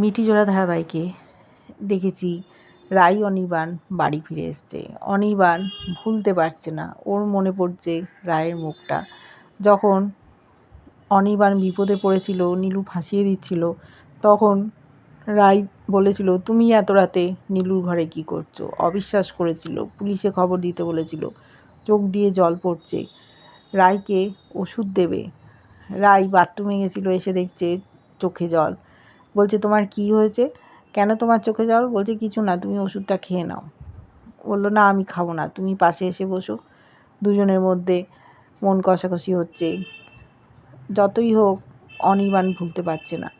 মিটিজোড়া ধারাবাহিকে দেখেছি রাই অনির্বাণ বাড়ি ফিরে এসছে। অনির্বাণ ভুলতে পারছে না। ওর মনে পড়ছে রায়ের মুখটা। যখন অনির্বাণ বিপদে পড়েছিল, নীলু ফাঁসিয়ে দিচ্ছিল, তখন রাই বলেছিল, তুমি এত রাতে নীলুর ঘরে কি করছ? অবিশ্বাস করেছিল। পুলিশে খবর দিতে বলেছিল, চোখ দিয়ে জল পড়ছে। রায়কে ওষুধ দেবে। রাই বাথরুমে গেছিল, এসে দেখছে চোখে জল। বলছে, তোমার কি হয়েছে? কেন তোমার চোখে জল? বলছে, কিছু না, তুমি ওষুধটা খেয়ে নাও। বলল, না, আমি খাব না, তুমি পাশে এসে বসো। দুজনের মধ্যে মন কষাকষি হচ্ছে। যতই হোক, অনির্বাণ ভুলতে পারছে না।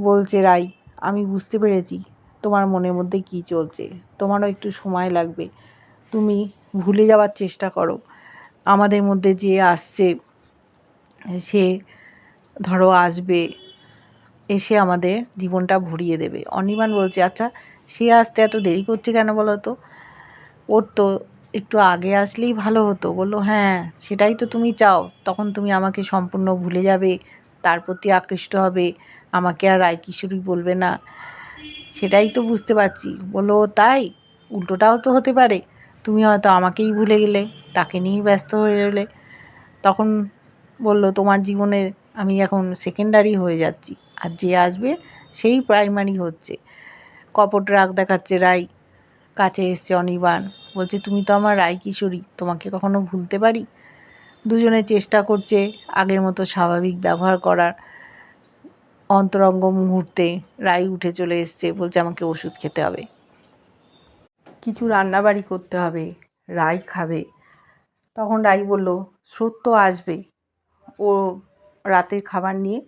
বলছে, রাই, আমি বুঝতে পেরেছি তোমার মনের মধ্যে কি চলছে। তোমারও একটু সময় লাগবে। তুমি ভুলে যাওয়ার চেষ্টা করো। আমাদের মধ্যে যে আসছে, সে ধরো আসবে এসে আমাদের জীবনটা ভরিয়ে দেবে। অনির্বাণ বলছে আচ্ছা সে আসতে এত দেরি করছে কেন বলো তো? ওর তো একটু আগে আসলেই ভালো হতো। বলল হ্যাঁ সেটাই তো তুমি চাও। তখন তুমি আমাকে সম্পূর্ণ ভুলে যাবে, তার প্রতি আকৃষ্ট হবে, আমাকে আর রায় কিশোরী বলবে না। সেটাই তো বুঝতে পারছি। বলল তাই? উল্টোটাও তো হতে পারে। তুমি হয়তো আমাকেই ভুলে গেলে, তাকে নিয়েই ব্যস্ত হয়ে গেলে তখন বলল, তোমার জীবনে আমি এখন সেকেন্ডারি হয়ে যাচ্ছি। আর যে আসবে সেই প্রাইমারি হচ্ছে। কপট রাগ দেখাচ্ছে, রাই কাছে এসছে অনির্বাণ। বলছে, তুমি তো আমার রায় কিশোরী, তোমাকে কখনো ভুলতে পারি? দুজনে চেষ্টা করছে আগের মতো স্বাভাবিক ব্যবহার করার। অন্তরঙ্গ মুহূর্তে রাই উঠে চলে এসছে, বলছে, আমাকে ওষুধ খেতে হবে। কিছু রান্নাবাড়ি করতে হবে, রাই খাবে। তখন রাই বলল স্রোত তো আসবে। ও রাতের খাবার নিয়ে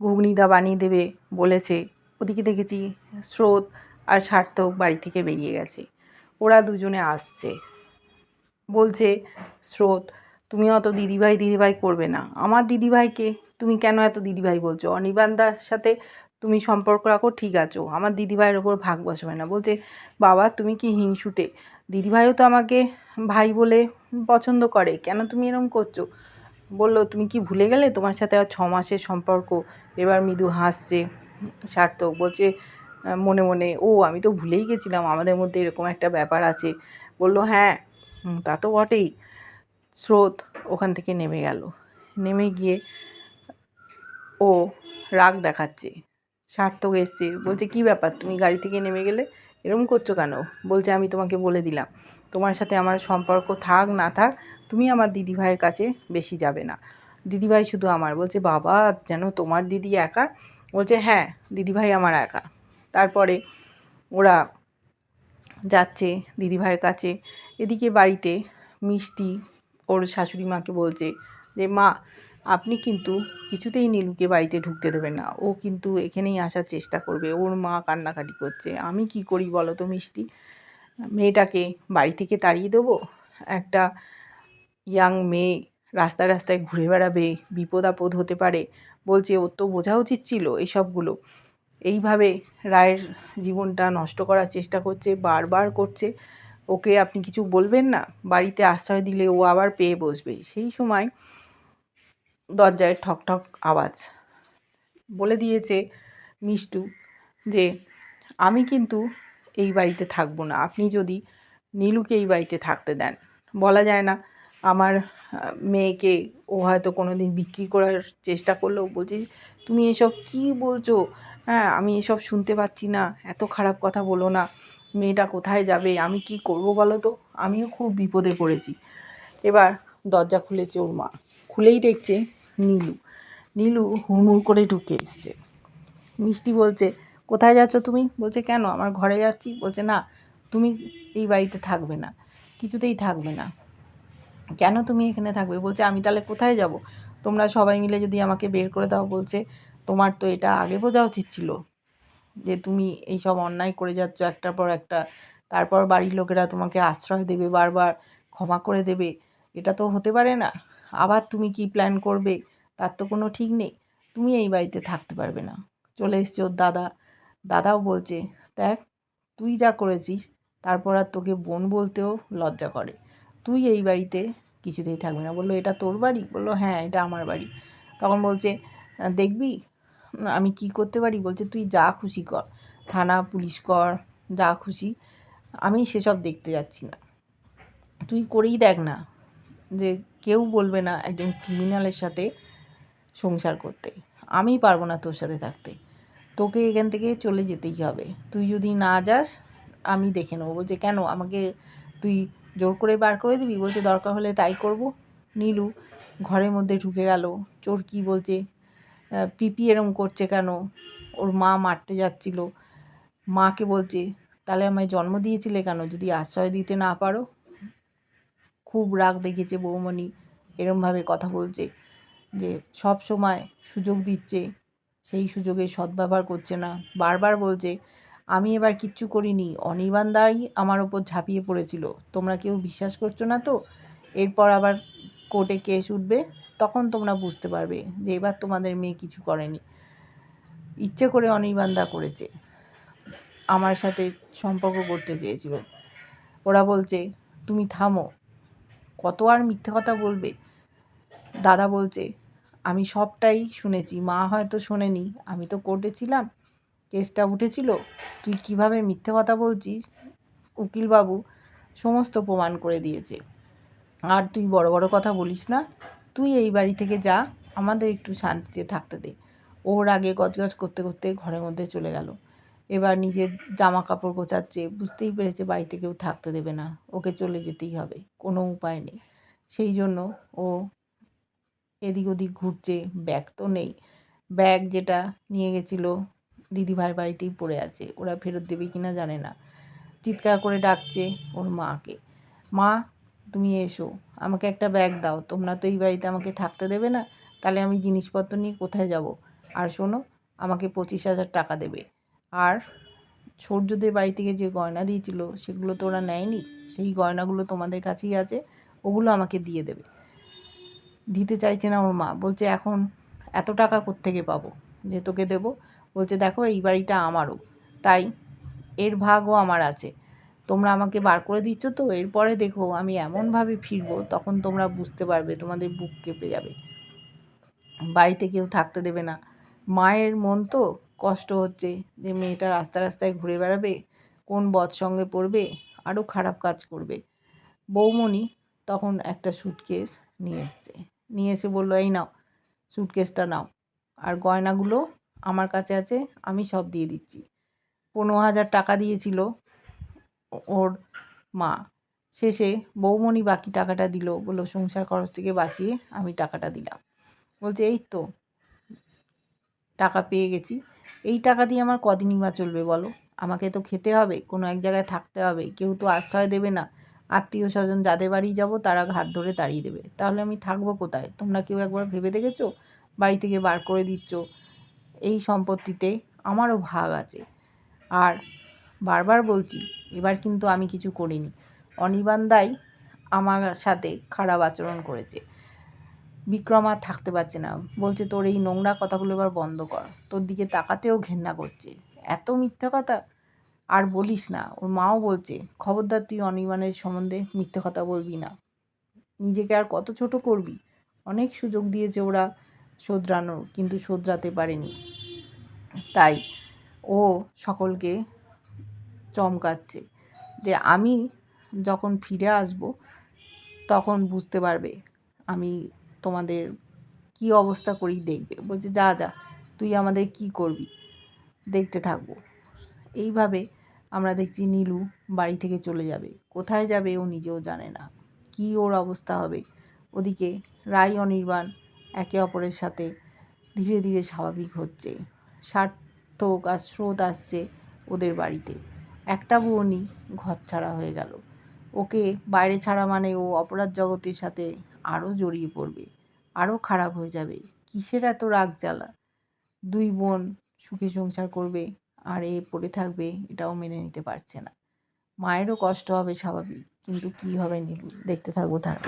ঘুগনিদা বানিয়ে দেবে বলেছে। ওদিকে দেখেছি স্রোত আর সার্থক বাড়ি থেকে বেরিয়ে গেছে। ওরা দুজনে আসছে। বলছে, স্রোত, তুমি অত দিদিভাই দিদিভাই করবে না। আমার দিদিভাইকে তুমি কেন এত দিদিভাই বলছো? অনির্বাণ দার সাথে তুমি সম্পর্ক রাখো, ঠিক আছো। আমার দিদিভাইয়ের ওপর ভাগ বসাবে না। বলছে, বাবা, তুমি কি হিংসুটে? দিদিভাইও তো আমাকে ভাই বলে পছন্দ করে। কেন তুমি এরকম করছ? বলল, তুমি কি ভুলে গেলে তোমার সাথে আর ছ মাসের সম্পর্ক? এবার মৃদু হাসছে, সার্থক, বলছে মনে মনে, ও আমি তো ভুলেই গেছিলাম, আমাদের মধ্যে এরকম একটা ব্যাপার আছে। বলল হ্যাঁ তা তো বটেই। স্রোত ওখান থেকে নেমে গেল। নেমে গিয়ে ও রাগ দেখাচ্ছে। সার্থক এসছে, বলছে, কি ব্যাপার? তুমি গাড়ি থেকে নেমে গেলে? এরকম করছ কেন? বলছে, আমি তোমাকে বলে দিলাম। তোমার সাথে আমার সম্পর্ক থাক, না থাক, তুমি আমার দিদিভাইয়ের কাছে বেশি যাবে না। দিদিভাই শুধু আমার বলছে, বাবা, যেন তোমার দিদি একা? বলছে হ্যাঁ দিদিভাই আমার একা। তারপরে ওরা যাচ্ছে দিদিভাইয়ের কাছে। এদিকে বাড়িতে মিষ্টি ওর শাশুড়ি মাকে বলছে যে, মা, আপনি কিন্তু কিছুতেই নীলুকে বাড়িতে ঢুকতে দেবেন না। ও কিন্তু এখানেই আসার চেষ্টা করবে। ওর মা কান্নাকাটি করছে। আমি কি করি বলো তো মিষ্টি? মেয়েটাকে বাড়ি থেকে তাড়িয়ে দেবো। একটা ইয়াং মেয়ে রাস্তায় রাস্তায় ঘুরে বেড়াবে, বিপদ আপদ হতে পারে। বলছে ওর তো বোঝা উচিত ছিল এইসবগুলো এইভাবে রায়ের জীবনটা নষ্ট করার চেষ্টা করছে, বারবার করছে। ওকে আপনি কিছু বলবেন না, বাড়িতে আশ্রয় দিলে ও আবার পেয়ে বসবে। সেই সময় দরজায় ঠক ঠক আওয়াজ বলে দিয়েছে মিষ্টু যে, আমি কিন্তু এই বাড়িতে থাকব না। আপনি যদি নীলুকে এই বাড়িতে থাকতে দেন, বলা যায় না আমার মেয়েকে ও হয়তো কোনো দিন বিক্রি করার চেষ্টা করলেও বলছি তুমি এসব কী বলছো? হ্যাঁ আমি এসব শুনতে পাচ্ছি না। এত খারাপ কথা বলো না। মেয়েটা কোথায় যাবে? আমি কি করব বলো তো? আমিও খুব বিপদে পড়েছি। এবার দরজা খুলেছে ওর মা। খুলেই দেখছে নীলু। নীলু হুড়মুড় করে ঢুকে এসছে। মিষ্টি বলছে কোথায় যাচ্ছ তুমি? বলছে, কেন? আমার ঘরে যাচ্ছি। বলছে, না, তুমি এই বাড়িতে থাকবে না, কিছুতেই থাকবে না। কেন তুমি এখানে থাকবে? বলছে, আমি তাহলে কোথায় যাব? তোমরা সবাই মিলে যদি আমাকে বের করে দাও। বলছে, তোমার তো এটা আগে বোঝা উচিত ছিল যে তুমি এই সব অন্যায় করে যাচ্ছ একটার পর একটা। তারপর বাড়ির লোকেরা তোমাকে আশ্রয় দেবে, বারবার ক্ষমা করে দেবে। এটা তো হতে পারে না। আবার তুমি কি প্ল্যান করবে? তার তো কোনো ঠিক নেই। তুমি এই বাড়িতে থাকতে পারবে না। চলে এসছে ওর দাদা। দাদাও বলছে, দেখ, তুই যা করেছিস, তারপর আর তোকে বোন বলতেও লজ্জা করে। তুই এই বাড়িতে কিছুতেই থাকবি না। বলল, এটা তোর বাড়ি? বলল হ্যাঁ এটা আমার বাড়ি। তখন বলছে, দেখবি, আমি কি করতে পারি? বলছে, তুই যা খুশি কর, থানা, পুলিশ কর, যা খুশি, আমি সেসব দেখতে যাচ্ছি না। তুই করেই দেখ না যে কেউ বলবে না একজন ক্রিমিনালের সাথে সংসার করতে। আমি পারব না তোর সাথে থাকতে। তোকে এখান থেকে চলে যেতেই হবে। তুই যদি না যাস, আমি দেখে নেব বলছে কেন আমাকে তুই জোর করে বার করে দিবি? বলছে, দরকার হলে তাই করব। নীলু ঘরের মধ্যে ঢুকে গেল। চোর কী বলছে? পিপি এরম করছে কেন? ওর মা মারতে যাচ্ছিল। মাকে বলছে, তাহলে আমায় জন্ম দিয়েছিলে কেন? যদি আশ্রয় দিতে না পারো? খুব রাগ দেখিয়েছে বৌমণি। এরমভাবে কথা বলছে যে সব সময় সুযোগ দিচ্ছে। সেই সুযোগে সদ্ব্যবহার করছে না। বারবার বলছে, আমি এবার কিচ্ছু করিনি, অনির্বাণদাই আমার ওপর ঝাঁপিয়ে পড়েছিল। তোমরা কেউ বিশ্বাস করছ না তো? এরপর আবার কোর্টে কেস উঠবে, তখন তোমরা বুঝতে পারবে যে এবার তোমাদের মেয়ে কিছু করেনি। ইচ্ছে করে অনির্বাণদা করেছে। আমার সাথে সম্পর্ক করতে চেয়েছিল। ওরা বলছে, তুমি থামো। কত আর মিথ্যে কথা বলবে? দাদা বলছে আমি সবটাই শুনেছি। মা হয়তো শোনেনি। আমি তো কোর্টে ছিলাম কেসটা উঠেছিল। তুই কীভাবে মিথ্যে কথা বলছিস? উকিলবাবু সমস্ত প্রমাণ করে দিয়েছে। আর তুই বড় বড় কথা বলিস না। তুই এই বাড়ি থেকে যা। আমাদের একটু শান্তিতে থাকতে দে। ওর আগে গজগজ করতে করতে ঘরের মধ্যে চলে গেল। এবার নিজের জামা কাপড় গোছাচ্ছে। বুঝতেই পেরেছে বাড়িতে কেউ থাকতে দেবে না। ওকে চলে যেতেই হবে। কোনো উপায় নেই। সেই জন্য ও এদিক ওদিক ঘুরছে ব্যাগ তো নেই। ব্যাগ যেটা নিয়ে গেছিল দিদিভাইয়ের বাড়িতেই পড়ে আছে, ওরা ফেরত দেবে কি না জানে না। চিৎকার করে ডাকছে ওর মাকে। মা, তুমি এসো, আমাকে একটা ব্যাগ দাও, তোমরা তো এই বাড়িতে আমাকে থাকতে দেবে না, তাহলে আমি জিনিসপত্র নিয়ে কোথায় যাব? আর শোনো, আমাকে পঁচিশ হাজার টাকা দেবে। আর সূর্যদের বাড়ি থেকে যে গয়না দিয়েছিল, সেগুলো তো ওরা নেয়নি, সেই গয়নাগুলো তোমাদের কাছেই আছে, ওগুলো আমাকে দিয়ে দেবে। দিতে চাইছে না ওর মা। বলছে, এখন এত টাকা কোত্থেকে পাবো? যে, তোকে দেবো। বলছে, দেখো, এই বাড়িটা আমারও। তাই এর ভাগও আমার আছে। তোমরা আমাকে বার করে দিচ্ছ তো, এরপরে দেখো আমি এমনভাবে ফিরবো, তখন তোমরা বুঝতে পারবে, তোমাদের বুক কেঁপে যাবে। বাড়িতে কেউ থাকতে দেবে না। মায়ের মন তো কষ্ট হচ্ছে যে, মেয়েটা রাস্তা রাস্তায় ঘুরে বেড়াবে, কোন বধ সঙ্গে পড়বে, আরও খারাপ কাজ করবে। বৌমণি তখন একটা সুটকেস নিয়ে এসছে। নিয়ে এসে বলল, এই নাও সুটকেসটা নাও। আর গয়নাগুলো আমার কাছে আছে, আমি সব দিয়ে দিচ্ছি। পনেরো হাজার টাকা দিয়েছিল ওর মা। শেষে বৌমণি বাকি টাকাটা দিল, বলল, সংসার খরচ থেকে বাঁচিয়ে আমি টাকাটা দিলাম। বলছে, এই তো, টাকা পেয়ে গেছি। এই টাকা দিয়ে আমার কদিনই বা চলবে বলো? আমাকে তো খেতে হবে, কোনো এক জায়গায় থাকতে হবে, কেউ তো আশ্রয় দেবে না। আত্মীয় স্বজন যাদের বাড়ি যাব, তারা হাত ধরে তাড়িয়ে দেবে। তাহলে আমি থাকব কোথায়? তোমরা কেউ একবার ভেবে দেখেছ? বাড়ি থেকে বার করে দিচ্ছ? এই সম্পত্তিতে আমারও ভাগ আছে। আর বারবার বলছি, এবার কিন্তু আমি কিছু করিনি। অনির্বাণদাই আমার সাথে খারাপ আচরণ করেছে। বিক্রম আর থাকতে পারছে না। বলছে, তোর এই নোংরা কথাগুলো এবার বন্ধ কর। তোর দিকে তাকাতেও ঘেন্না করছে। এত মিথ্যা কথা? আর বলিস না, ওর মাও বলছে, খবরদার তুই অনির্বাণের সম্বন্ধে মিথ্যে কথা বলবি না। নিজেকে আর কত ছোট করবি? অনেক সুযোগ দিয়েছে ওরা শোধরানোর, কিন্তু শোধরাতে পারেনি। তাই ও সকলকে চমকাচ্ছে যে আমি যখন ফিরে আসব, তখন বুঝতে পারবে আমি তোমাদের কি অবস্থা করি দেখবে। বলছে, যা যা, তুই আমাদের কি করবি? দেখতে থাকব। এইভাবে আমরা দেখছি নীলু বাড়ি থেকে চলে যাবে। কোথায় যাবে ও নিজেও জানে না। কি ওর অবস্থা হবে? ওদিকে রাই অনির্বাণ একে অপরের সাথে ধীরে ধীরে স্বাভাবিক হচ্ছে। সার্থক আর স্রোত আসছে ওদের বাড়িতে। একটা বোনই ঘর ছাড়া হয়ে গেল। ওকে বাইরে ছাড়া মানে ও অপরাধ জগতের সাথে আরও জড়িয়ে পড়বে। আরও খারাপ হয়ে যাবে। কিসের এত রাগ জ্বালা দুই বোন সুখে সংসার করবে। আর এ পড়ে থাকবে, এটাও মেনে নিতে পারছে না। মায়েরও কষ্ট হবে স্বাভাবিক, কিন্তু কি হবে নীলু? দেখতে থাকব তার